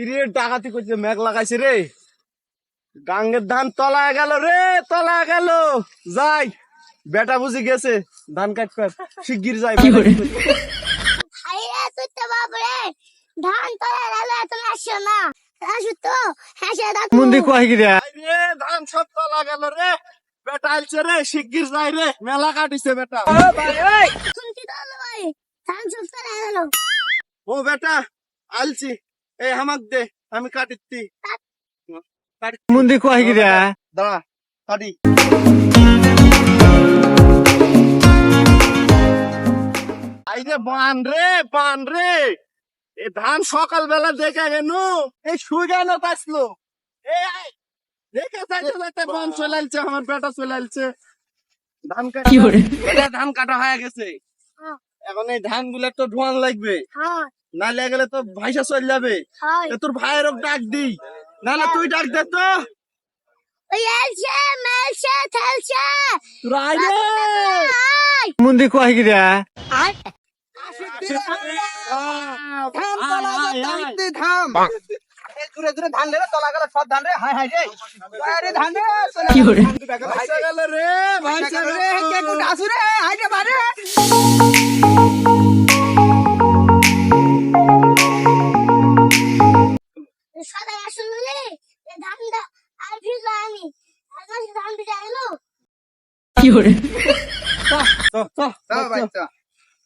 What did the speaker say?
ইরে ডাকাতি করছে মেঘ লাগাইছে রে। গাঙ্গের ধান তলায় গেল রে তলায় গেল। যাই বেটা বুঝি গেছে ধান কাটবে শিগগির যাই। ধান তোলা গেল না। আসো তো হ্যাঁ মুন্দি কয় কি রে ধান সব তলা গেল রে। বেটা আইছে রে শিগগির যাই রে মেলা কাটিছে বেটা। শুনছি তো ভাই ধান সব তোলা গেল। ও বেটা আলছি এই হামাক দে আমি কাটিচ্ছি। কাটি মুন্দি দাঁড়া কাটি। বান রে বান রে। এ ধান সকালবেলা দেখে গেল এই সুগানো আসলো এই আয়, দেখে যাইতে যাইতে বান চলে আলছে আমার বেটা চলে আলছে ধান কাটা ধান কাটা হয়ে গেছে। এখন এই ধানগুলো তো ধোয়ান লাগবে। হ্যাঁ। নালে গেলে তো ভাইসা চলে যাবে। তোর ভাইয়ের ডাক দিই নালে তুই ডাক দে তো। মুন্দি কয় কি ধান দূরে দূরে রে গেল সব ধান রে হাই হাই রে ধান রে কি রে গেল রে হাই রে সদাই আসলে রে এ ধান দা আর ভিজলো আমি ধান ভিজা এলো কি করে?